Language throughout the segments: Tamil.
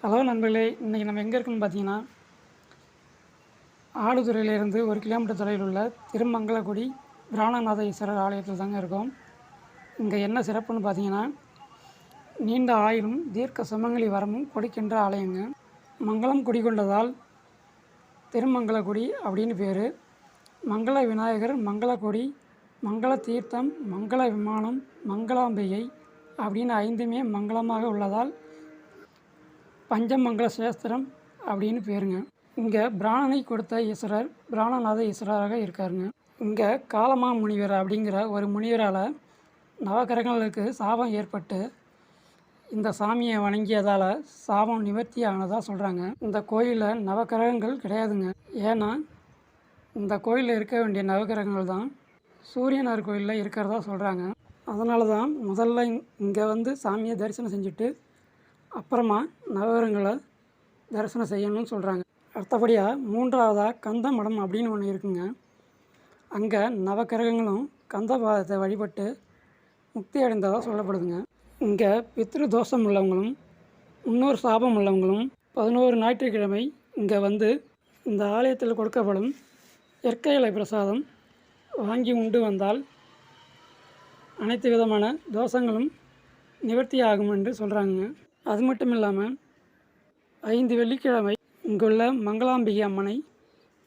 ஹலோ நண்பர்களே இன்றைக்கி நம்ம எங்கே இருக்கோம்னு பார்த்தீங்கன்னா ஆடுதுறையிலேருந்து ஒரு கிலோமீட்டர் தொலைவில் உள்ள திருமங்கலக்குடி பிராணநாத ஈஸ்வரர் ஆலயத்தில் தாங்க இருக்கோம். இங்கே என்ன சிறப்புன்னு பார்த்தீங்கன்னா நீண்ட ஆயிலும் தீர்க்க சுமங்கலி வரமும் கொடுக்கின்ற ஆலயங்க. மங்களம் குடிகொண்டதால் திருமங்கலக்குடி அப்படின்னு பேர். மங்கள விநாயகர் மங்களக்குடி மங்கள தீர்த்தம் மங்கள விமானம் மங்களாம்பிகை அப்படின்னு ஐந்துமே மங்களமாக உள்ளதால் பஞ்சமங்கல சேஸ்திரம் அப்படின்னு பேருங்க. இங்கே பிராணனை கொடுத்த ஈஸ்வரர் பிராணநாத ஈஸ்வரராக இருக்காருங்க. இங்கே காலமா முனிவர் அப்படிங்கிற ஒரு முனிவரால் நவகிரகங்களுக்கு சாபம் ஏற்பட்டு இந்த சாமியை வணங்கியதால் சாபம் நிவர்த்தி ஆனதாக சொல்கிறாங்க இந்த கோயிலில் நவகிரகங்கள் கிடையாதுங்க. ஏன்னா இந்த கோயிலில் இருக்க வேண்டிய நவகிரகங்கள் தான் சூரியனார் கோயிலில் இருக்கிறதா சொல்கிறாங்க அதனால தான் முதல்ல இங்கே வந்து சாமியை தரிசனம் செஞ்சுட்டு அப்புறமா நவகிரகங்களை தரிசனம் செய்யணும்னு சொல்கிறாங்க அடுத்தபடியாக மூன்றாவதாக கந்த மடம் அப்படின்னு ஒன்று இருக்குங்க. அங்கே நவக்கிரகங்களும் கந்த பாதத்தை வழிபட்டு முக்தி அடைந்ததாக சொல்லப்படுதுங்க. இங்கே பித்ரு தோஷம் உள்ளவங்களும் முன்னோர் சாபம் உள்ளவங்களும் பதினோரு ஞாயிற்றுக்கிழமை இங்கே வந்து இந்த ஆலயத்தில் கொடுக்கப்படும் இயற்கை இலை பிரசாதம் வாங்கி உண்டு வந்தால் அனைத்து விதமான தோஷங்களும் நிவர்த்தி ஆகும் என்று சொல்கிறாங்க அது மட்டும் இல்லாமல் ஐந்து வெள்ளிக்கிழமை இங்குள்ள மங்களாம்பிகை அம்மனை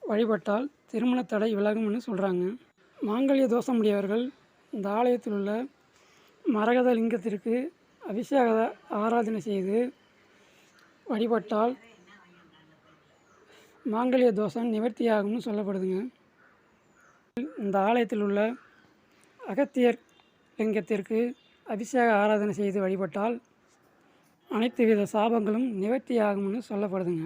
வழிபட்டால் திருமண தடை விலகும்னு சொல்கிறாங்க மாங்கல்ய தோஷமுடையவர்கள் இந்த ஆலயத்தில் உள்ள மரகத லிங்கத்திற்கு அபிஷேக ஆராதனை செய்து வழிபட்டால் மாங்கல்ய தோஷம் நிவர்த்தியாகும்னு சொல்லப்படுதுங்க. இந்த ஆலயத்தில் உள்ள அகத்தியர் லிங்கத்திற்கு அபிஷேக ஆராதனை செய்து வழிபட்டால் அனைத்து வித சாபங்களும் நிவர்த்தியாகும்னு சொல்லப்படுதுங்க.